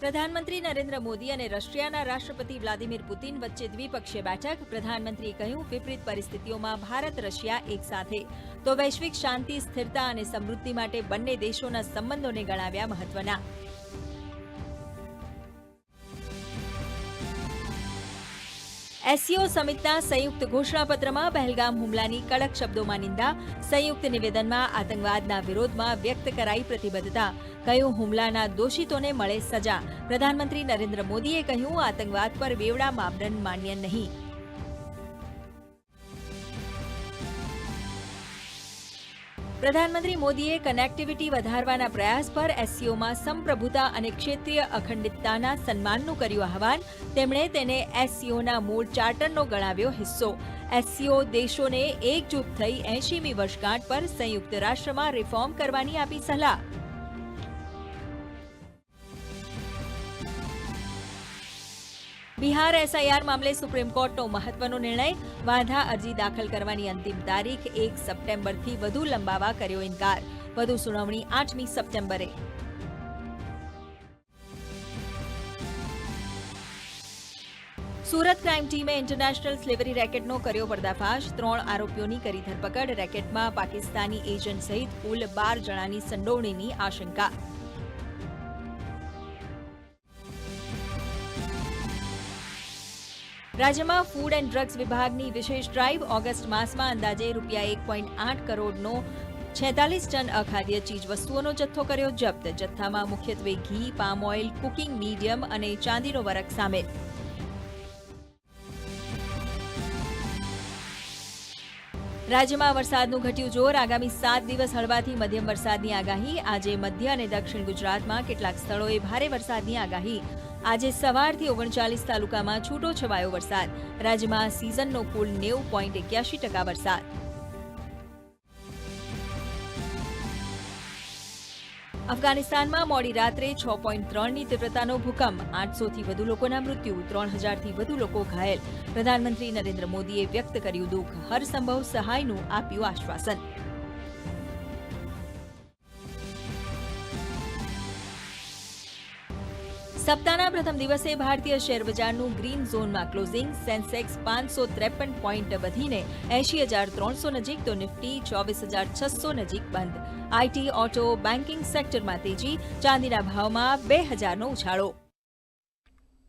પ્રધાનમંત્રી નરેન્દ્ર મોદી અને રશિયાના રાષ્ટ્રપતિ વ્લાદિમીર પુતિન વચ્ચે દ્વિપક્ષીય બેઠક. પ્રધાનમંત્રીએ કહ્યું, વિપરીત પરિસ્થિતિઓમાં ભારત, રશિયા એક સાથે. તો વૈશ્વિક શાંતિ, સ્થિરતા અને સમૃદ્ધિ માટે બંને દેશોના સંબંધોને ગણાવ્યા મહત્વના. એસસીઓ સમિટના સંયુક્ત ઘોષણાપત્રમાં પહેલગામ હુમલાની કડક શબ્દોમાં નિંદા, સંયુક્ત નિવેદનમાં આતંકવાદના વિરોધમાં વ્યક્ત કરાઈ પ્રતિબદ્ધતા. કહ્યું, હુમલાના દોષિતોને મળે સજા. પ્રધાનમંત્રી નરેન્દ્ર મોદીએ કહ્યું, આતંકવાદ પર બેવડા માપદંડ માન્ય નહીં. પ્રધાનમંત્રી મોદીએ કનેક્ટિવિટી વધારવાના પ્રયાસ પર એસસીઓમાં સંપ્રભુતા અને ક્ષેત્રીય અખંડિતતાના સન્માનનું કર્યું આહવાન. તેમણે તેને એસસીઓના મૂળ ચાર્ટરનો ગણાવ્યો હિસ્સો. એસસીઓ દેશોને એકજૂથ થઈ એંશીમી વર્ષગાંઠ પર સંયુક્ત રાષ્ટ્રમાં રિફોર્મ કરવાની આપી સલાહ. બિહાર એસઆઈઆર મામલે સુપ્રીમ કોર્ટનો મહત્વનો નિર્ણય. વાંધા અરજી દાખલ કરવાની અંતિમ તારીખ એક સપ્ટેમ્બરથી વધુ લંબાવા કર્યો ઇનકાર. વધુ સુનાવણી આઠમી સપ્ટેમ્બરે. સુરત ક્રાઇમ ટીમે ઇન્ટરનેશનલ સ્લેવરી રેકેટનો કર્યો પર્દાફાશ. ત્રણ આરોપીઓની કરી ધરપકડ. રેકેટમાં પાકિસ્તાની એજન્ટ સહિત કુલ બાર જણાની સંડોવણીની આશંકા. રાજ્યમાં ફૂડ એન્ડ ડ્રગ્સ વિભાગની વિશેષ ડ્રાઈવ ઓગસ્ટ માસમાં અંદાજે રૂપિયા એક પોઈન્ટ આઠ કરોડનો છેતાલીસ ટન અખાદ્ય ચીજવસ્તુઓનો જથ્થો કર્યો જપ્ત, જથ્થામાં મુખ્યત્વે ઘી પામ ઓઇલ કુકિંગ મીડિયમ અને ચાંદીનો વરખ સામેલ. રાજ્યમાં વરસાદનું ઘટ્યું જોર. આગામી સાત દિવસ હળવાથી મધ્યમ વરસાદની આગાહી. આજે મધ્ય અને દક્ષિણ ગુજરાતમાં કેટલાક સ્થળોએ ભારે વરસાદની આગાહી. આજે સવારથી ઓગણચાલીસ તાલુકામાં છૂટો છવાયો વરસાદ. રાજ્યમાં સિઝનનો કુલ નેવું પોઈન્ટ એક્યાસી ટકા વરસાદ. અફઘાનિસ્તાનમાં મોડી રાત્રે છ પોઈન્ટ ત્રણની તીવ્રતાનો ભૂકંપ. આઠસોથી વધુ લોકોના મૃત્યુ ત્રણ હજારથી વધુ લોકો ઘાયલ. પ્રધાનમંત્રી નરેન્દ્ર મોદીએ વ્યક્ત કર્યું દુઃખ. હરસંભવ સહાયનું આપ્યું આશ્વાસન. સપ્તાહના પ્રથમ દિવસે ભારતીય શેર બજારનું ગ્રીન ઝોનમાં ક્લોઝિંગ, સેન્સેક્સ પાંચસો ત્રેપન પોઈન્ટ વધીને એંશી હજાર ત્રણસો નજીક તો નિફ્ટી ચોવીસ હજાર છસો નજીક બંધ. આઈટી, ઓટો બેન્કિંગ સેક્ટરમાં તેજી, ચાંદીના ભાવમાં બે હજારનો ઉછાળો.